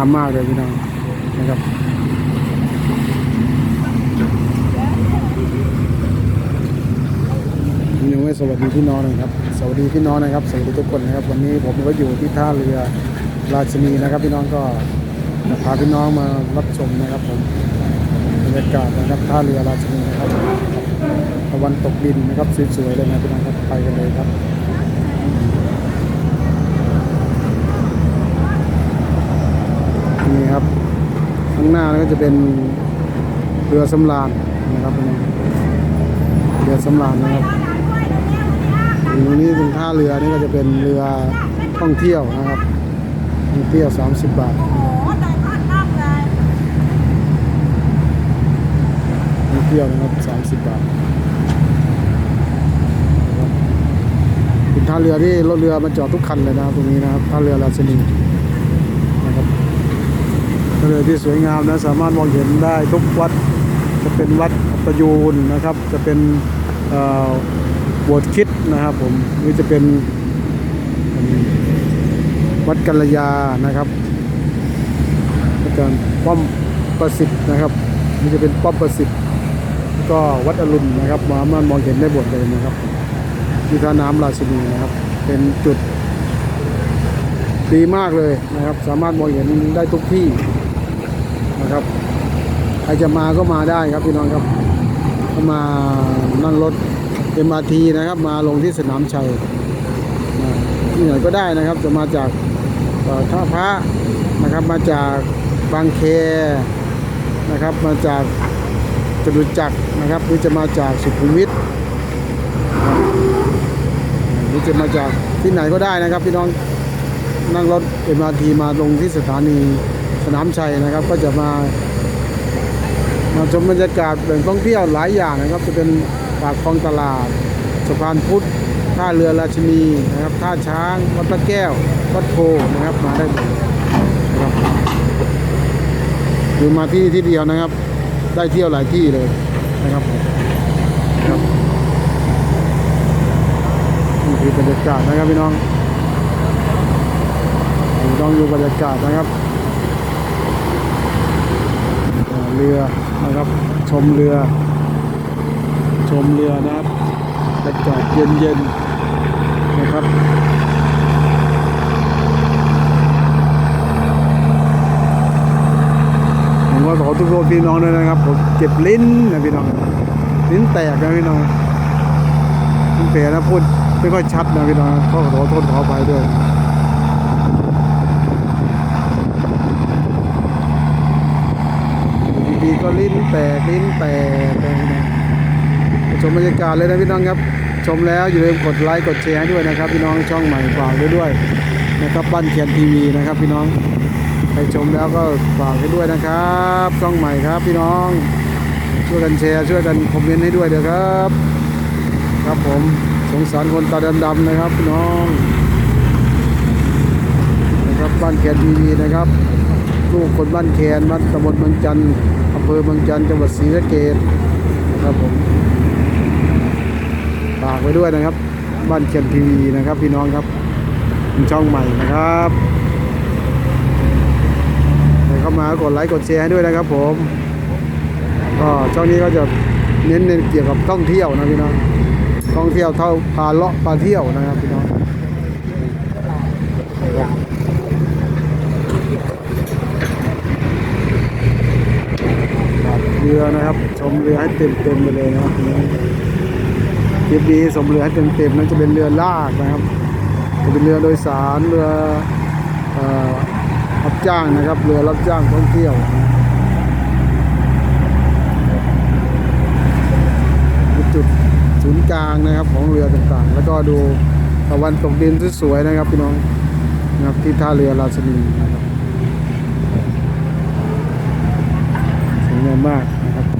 ามมากเลยพี่น้องนะครับยังไม่สวัสดีพี่น้องนะครับ สวัสดีพี่น้องนะครับ สวัสดีทุกคนนะครับ วันนี้ผมก็อยู่ที่ท่าเรือราชนีนะครับ พี่น้องก็พาพี่น้องมารับชมนะครับผมบรรยากาศนะครับท่าเรือราชนีนะครับตะวันตกดินนะครับสวยๆเลยนะพี่น้องครับไปกันเลยครับ นี่ครับ ข้างหน้าก็จะเป็นเรือสำราญนะครับเรือสำราญนะครับตรงนี้ตรงท่าเรือนี่ก็จะเป็นเรือท่องเที่ยวนะครับท่องเที่ยว 30 บาทท่องเลยท่องเที่ยวนะครับ 30 บาทนะครับเป็นท่าเรือที่รถเรือมันจอดทุกคันเลยนะครับตรงนี้นะครับท่าเรือราชนี ทะเลที่สวยงามนะสามารถมองเห็นได้ทุกวัด จะเป็นวัดประยูนนะครับ จะเป็นบสถ์คริดนะครับผมหรือจะเป็นวัดกัลยานะครับอาจารย์ป้อมประสิทธิ์นะครับนี่จะเป็นป้อมประสิทธิ์ ก็วัดอรุณนะครับสามารถมองเห็นได้หมดเลยนะครับที่ท่าน้ำราชินีนะครับ เป็นจุดดีมากเลยนะครับ สามารถมองเห็นได้ทุกที่ ครับ ใครจะมาก็มาได้ครับพี่น้องครับก็มานั่งรถ MRT นะครับ มาลงที่สนามชัยที่ไหนก็ได้นะครับ จะมาจากท่าพระนะครับ มาจากบางแคนะครับ มาจากจตุจักรนะครับ หรือจะมาจากสุขุมวิทหรือจะมาจากที่ไหนก็ได้นะครับ พี่น้องนั่งรถ MRT มาลงที่สถานี นามชัยนะครับ ก็จะมามาชมบรรยากาศแหล่งท่องเที่ยวหลายอย่างนะครับ จะเป็นปากคลองตลาดสะพานพุทธท่าเรือราชินีนะครับท่าช้างวัดพระแก้ววัดโพนะครับมาได้หมดนะครับหรือมาที่ที่เดียวนะครับ ได้เที่ยวหลายที่เลยนะครับครับนี่คือบรรยากาศนะครับพี่น้องต้องดูบรรยากาศนะครับอ่า เรือนะครับ ชมเรือ ชมเรือนะครับบรรยากาศเย็นๆนะครับผมก็ขอทุกคนพี่น้องด้วยนะครับผมเจ็บลิ้นนะพี่น้องลิ้นแตกนะพี่น้องลิ้นเสียนะพูดไม่ค่อยชัดนะพี่น้องก็ขอโทษขออภัยด้วย ดีก็ลิ้นแตกลิ้นแตกอะไรนะชมบรรยากาศเลยนะพี่น้องครับ ชมแล้วอย่าลืมกดไลค์กดแชร์ด้วยนะครับ พี่น้องช่องใหม่ฝากด้วยด้วยนะครับบ้านเขียนทีวีนะครับ พี่น้องใครชมแล้วก็ฝากให้ด้วยนะครับ ช่องใหม่ครับพี่น้อง ช่วยกันแชร์ช่วยกันคอมเมนต์ให้ด้วยเด้อครับ ครับผมสงสารคนตาดำๆนะครับพี่น้องนะครับบ้านเขียนทีวีนะครับลูกคนบ้านแคนบ้านตำบลเมืองจันทร์ ภอเมืองจันทร์จังหวัดศรีสะเกษนะครับผมฝากไว้ด้วยนะครับ บ้านเคนทีวีนะครับ พี่น้องครับเป็นช่องใหม่นะครับใครเข้ามากดไลค์กดแชร์ให้ด้วยนะครับ ผมก็ช่องนี้ก็จะเน้นในเกี่ยวกับท่องเที่ยวนะพี่น้องท่องเที่ยวเท่าพาเลาะพาเที่ยวนะครับพี่น้องค เรือนะครับ ชมเรือให้เต็มเต็มๆไปเลยนะครับพี่น้องคลิปนี้ชมเรือให้เต็มเต็มๆนั่นจะเป็นเรือลากนะครับ จะเป็นเรือโดยสารเรือเอ่อรับจ้างนะครับ เรือรับจ้างท่องเที่ยวจุดศูนย์กลางนะครับของเรือต่างๆ แล้วก็ดูตะวันตกดินสวยๆนะครับพี่น้องนะครับที่ท่าเรือราชนีนะครับ สวยงามมากนะครับ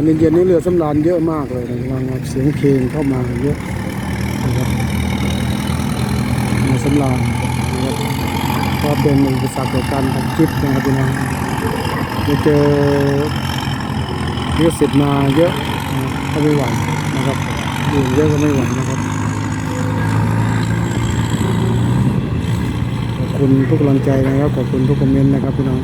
วันเย็นๆนี้เรือสำราญเยอะมากเลยนะพี่น้องครับเสียงเพลงเข้ามาเยอะนะครับเรือสำราญนะครับก็เป็นอุปสรรคต่อการทำคลิปนะครับพี่น้องจะเจอเรือสิทธิ์มาเยอะก็ไม่ไหวนะครับอยู่เยอะก็ไม่ไหวนะครับขอบคุณทุกกำลังใจนะครับขอบคุณทุกคอมเมนต์นะครับพี่น้อง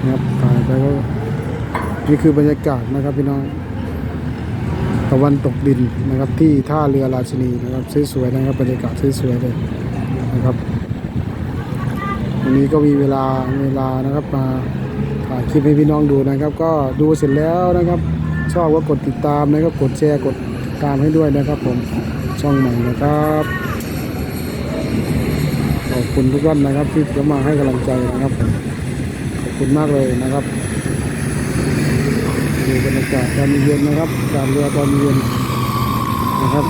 นะครับถ่ายไปก็ นี่คือบรรยากาศนะครับพี่น้องตะวันตกดินนะครับที่ท่าเรือราชินีนะครับสวยๆนะครับบรรยากาศสวยๆเลยนะครับวันนี้ก็มีเวลาเวลานะครับมาถ่ายคลิปให้พี่น้องดูนะครับ ก็ดูเสร็จแล้วนะครับ ชอบก็กดติดตามนะครับ กดแชร์กดติดตามให้ด้วยนะครับ ผมช่องใหม่นะครับขอบคุณทุกท่านนะครับที่จะมาให้กำลังใจนะครับผมขอบคุณมากเลยนะครับ ดูบรรยากาศตอนเย็นนะครับการเรือตอนเย็นนะครับ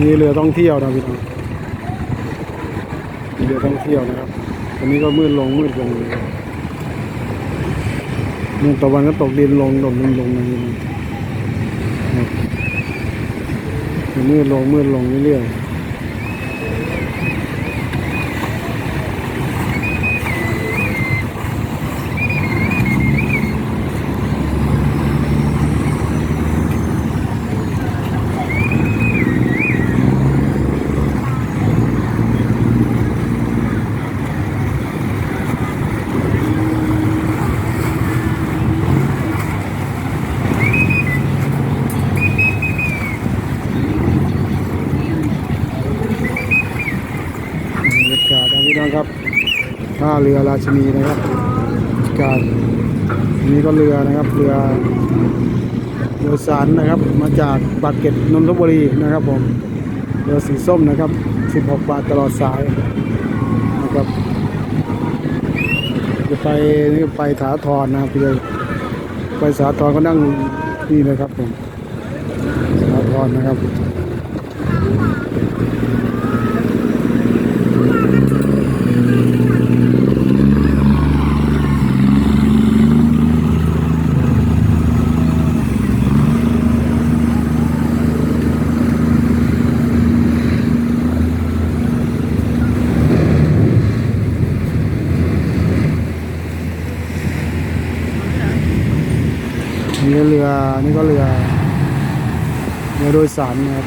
นี่เรือท่องเที่ยวนะพี่น้องเรือท่องเที่ยวนะครับตอนนี้ก็มืดลงมืดลงเลยมืดตะวันก็ตกดินลงลงลงลงนะพี่น้องมืดลงมืดลงเรื่อย น้องครับท่าเรือราชินีนะครับการนนี้ก็เรือนะครับเรือเรือสารนะครับ มาจากปากเกร็ดนนทบุรีนะครับผมเรือสีส้มนะครับ 16 บาทตลอดสายนะครับจะไปนี่ไปสาทรนะครับเลยไปสาทรก็นั่งนี่เลยครับผมสาทรนะครับ นี่เรือ นี่ก็เรือ เรือโดยสารนะครับ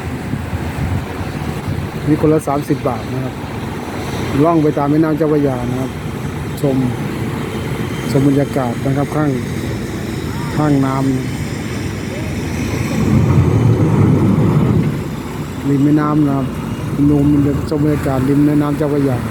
นี่คนละสามสิบบาทนะครับ ล่องไปตามแม่น้ำเจ้าพระยานะครับ ชมชมบรรยากาศนะครับข้างข้างน้ำริมแม่น้ำนะครับนมชมบรรยากาศริมแม่น้ำเจ้าพระยา เ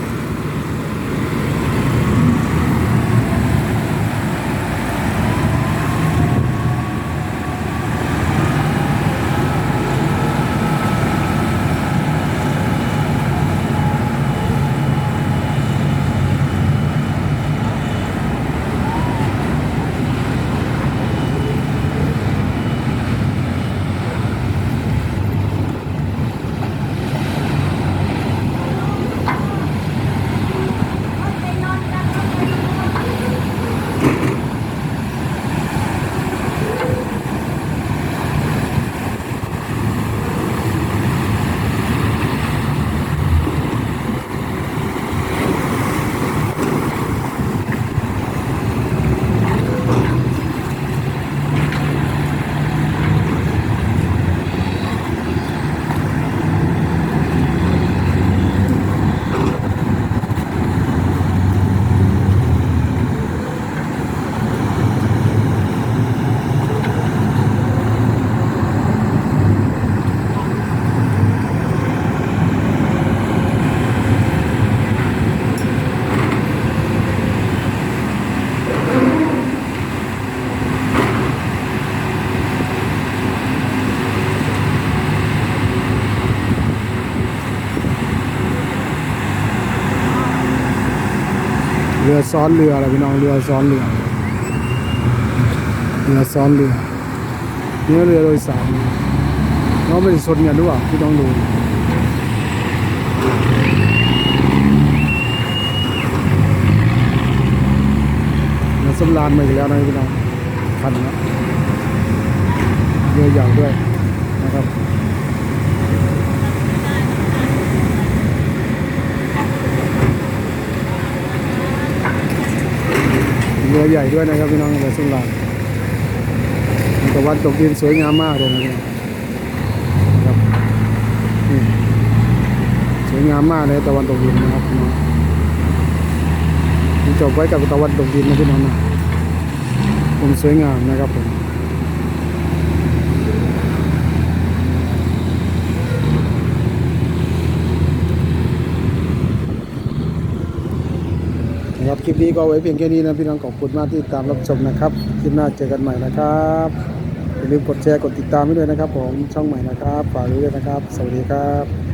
รือซ้อนเรืออะไรพี่น้องเรือซ้อนเรือเรือซ้อนเรือนี่เรือโดยสารน้องไม่ได้ชนกันด้วยพี่ต้องดูเรือสำรานมาอีกแล้วนะพี่น้องคันนะเรือใหญ่ด้วยนะครับ เรือใหญ่ด้วยนะครับพี่น้องเรือสุรานตะวันตกดินสวยงามมากเลยนะครับสวยงามมากเลยตะวันตกดินนะครับพี่น้องจบไว้กับตะวันตกดินนะพี่น้องนะผมสวยงามนะครับผม นะครับ คลิปนี้ก็ไว้เพียงแค่นี้นะพี่น้องขอบคุณมากที่ตามรับชมนะครับคลิปหน้าเจอกันใหม่นะครับอย่าลืมกดแชร์กดติดตามให้ด้วยนะครับ ผมช่องใหม่นะครับฝากด้วยนะครับ สวัสดีครับ